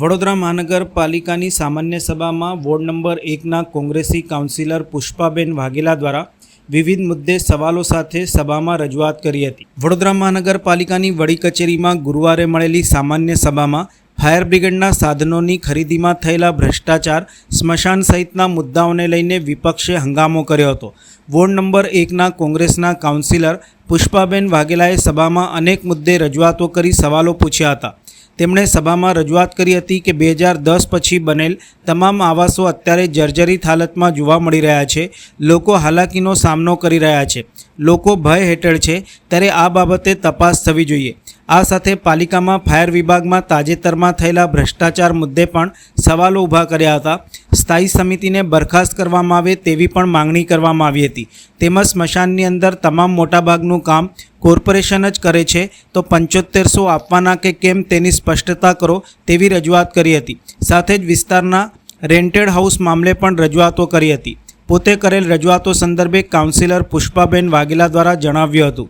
વડોદરા મહાનગરપાલિકાની સામાન્ય સભામાં વોર્ડ નંબર એકના કોંગ્રેસી કાઉન્સિલર પુષ્પાબેન વાઘેલા દ્વારા વિવિધ મુદ્દે સવાલો સાથે સભામાં રજૂઆત કરી હતી. વડોદરા મહાનગરપાલિકાની વડી કચેરીમાં ગુરુવારે મળેલી સામાન્ય સભામાં ફાયર બ્રિગેડના સાધનોની ખરીદીમાં થયેલા ભ્રષ્ટાચાર, સ્મશાન સહિતના મુદ્દાઓને લઈને વિપક્ષે હંગામો કર્યો હતો. વોર્ડ નંબર એકના કોંગ્રેસના કાઉન્સિલર પુષ્પાબેન વાઘેલાએ સભામાં અનેક મુદ્દે રજૂઆતો કરી સવાલો પૂછ્યા હતા. તેમણે સભામાં રજૂઆત કરી હતી કે બે હજાર દસ પછી બનેલ તમામ આવાસો અત્યારે જર્જરિત હાલતમાં જોવા મળી રહ્યા છે. લોકો હાલાકીનો સામનો કરી રહ્યા છે. લોકો ભય હેઠળ છે. ત્યારે આ બાબતે તપાસ થવી જોઈએ. આ સાથે પાલિકામાં ફાયર વિભાગમાં તાજેતરમાં થયેલા ભ્રષ્ટાચાર મુદ્દે પણ સવાલો ઊભા કર્યા હતા. સ્થાયી સમિતિને બરખાસ્ત કરવામાં આવે તેવી પણ માંગણી કરવામાં આવી હતી. તેમજ સ્મશાનની અંદર તમામ મોટાભાગનું કામ કોર્પોરેશન જ કરે છે. તો પંચોતેરસો આપવાના કે કેમ તેની સ્પષ્ટતા કરો તેવી રજૂઆત કરી હતી. સાથે જ વિસ્તારના રેન્ટેડ હાઉસ મામલે પણ રજૂઆતો કરી હતી. પોતે કરેલ રજૂઆતો સંદર્ભે કાઉન્સિલર પુષ્પાબેન વાઘેલા દ્વારા જણાવ્યું હતું.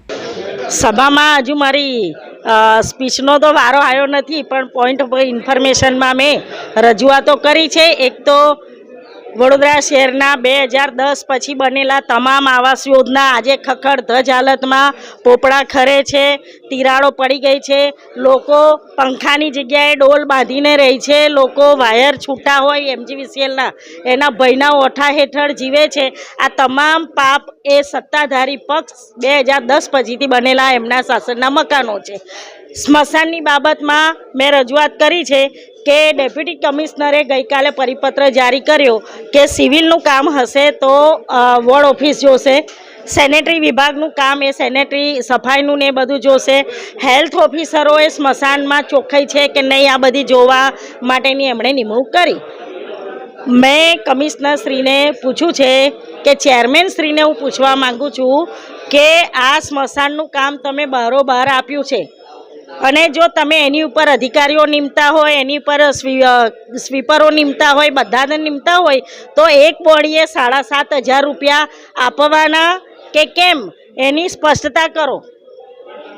સભામાં હજુ મારી સ્પીચનો તો વારો આવ્યો નથી, પણ પોઈન્ટ ઇન્ફોર્મેશનમાં મેં રજૂઆતો કરી છે. એક તો વડોદરા શહેરના બે હજાર દસ પછી બનેલા તમામ આવાસ યોજના આજે ખખડ ધજ હાલતમાં પોપડા ખરે છે. તિરાડો પડી ગઈ છે. લોકો પંખાની જગ્યાએ ડોલ બાંધીને રહે છે. લોકો વાયર છૂટા હોય એમજીવીસીએલના. એના ભયના ઓઠા હેઠળ જીવે છે. આ તમામ પાપ એ સત્તાધારી પક્ષ બે હજાર દસ પછીથી બનેલા એમના શાસનના મકાનો છે. સ્મશાનની બાબતમાં મેં રજૂઆત કરી છે કે ડેપ્યુટી કમિશનરે ગઈકાલે પરિપત્ર જારી કર્યો કે સિવિલનું કામ હશે તો વોર્ડ ઓફિસ જોશે. સેનેટરી વિભાગનું કામ એ સેનેટરી સફાઈનું ને એ બધું જોશે. હેલ્થ ઓફિસરોએ સ્મશાનમાં ચોખ્ખાઈ છે કે નહીં આ બધી જોવા માટેની એમણે નિમણૂક કરી. મેં કમિશનરશ્રીને પૂછ્યું છે કે ચેરમેન શ્રીને હું પૂછવા માંગુ છું કે આ સ્મશાનનું કામ તમે બારોબાર આપ્યું છે. અને જો તમે એની ઉપર અધિકારીઓ નિમતા હોય, એની ઉપર સ્વીપરો નિમતા હોય, બધાને નિમતા હોય, તો એક બોડીએ સાડા સાત હજાર રૂપિયા આપવાના કે કેમ? એની સ્પષ્ટતા કરો.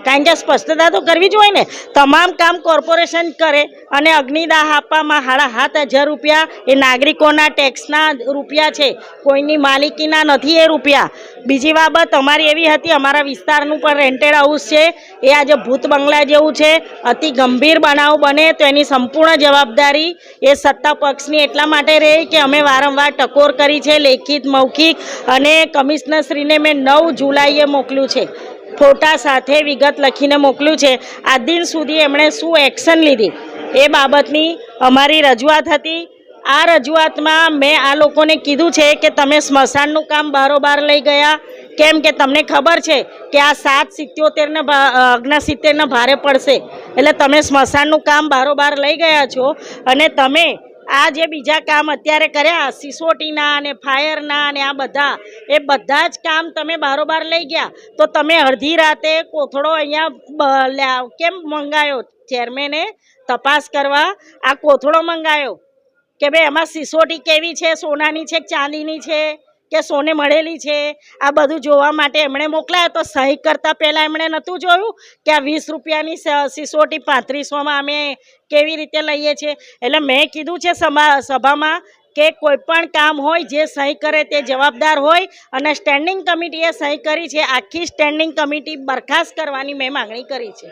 કારણ કે સ્પષ્ટતા તો કરવી જ હોય ને. તમામ કામ કોર્પોરેશન કરે અને અગ્નિદાહ આપવામાં સાડા સાત હજાર રૂપિયા એ નાગરિકોના ટેક્સના રૂપિયા છે. કોઈની માલિકીના નથી એ રૂપિયા. બીજી બાબત અમારી એવી હતી, અમારા વિસ્તારનું પણ રેન્ટેડ હાઉસ છે. એ આજે ભૂત બંગલા જેવું છે. અતિ ગંભીર બનાવ બને તો એની સંપૂર્ણ જવાબદારી એ સત્તા પક્ષની. એટલા માટે રહે કે અમે વારંવાર ટકોર કરી છે, લેખિત, મૌખિક અને કમિશનરશ્રીને મેં નવ જુલાઈએ મોકલ્યું છે. ફોટા સાથે વિગત લખીને મોકલ્યું છે. આ દિન સુધી એમણે શું એક્શન લીધી? એ બાબતની અમારી રજૂઆત હતી. આ રજૂઆતમાં મેં આ લોકોને કીધું છે કે તમે સ્મશાનનું કામ બારોબાર લઈ ગયા. કેમ કે તમને ખબર છે કે આ સાત સિત્યોતેરને અગના સિત્તેરને ભારે પડશે. એટલે તમે સ્મશાનનું કામ બારોબાર લઈ ગયા છો અને તમે આ જે બીજા કામ અત્યારે કર્યા, સિસોટીના અને ફાયરના અને આ બધા, એ બધા જ કામ તમે બારોબાર લઈ ગયા. તો તમે અડધી રાતે કોથળો અહીંયા કેમ મંગાયો? ચેરમેને તપાસ કરવા આ કોથળો મંગાયો. કે ભાઈ એમાં સિસોટી કેવી છે, સોનાની છે ચાંદીની છે? કે સોને મળેલી છે? આ બધું જોવા માટે એમણે મોકલાયા તો સહી કરતાં પહેલાં એમણે નહોતું જોયું કે આ વીસ રૂપિયાની સિસોટી પાંત્રીસોમાં અમે કેવી રીતે લઈએ છીએ? એટલે મેં કીધું છે સભામાં કે કોઈ પણ કામ હોય જે સહી કરે તે જવાબદાર હોય અને સ્ટેન્ડિંગ કમિટીએ સહી કરી છે. આખી સ્ટેન્ડિંગ કમિટી બરખાસ્ત કરવાની મેં માગણી કરી છે.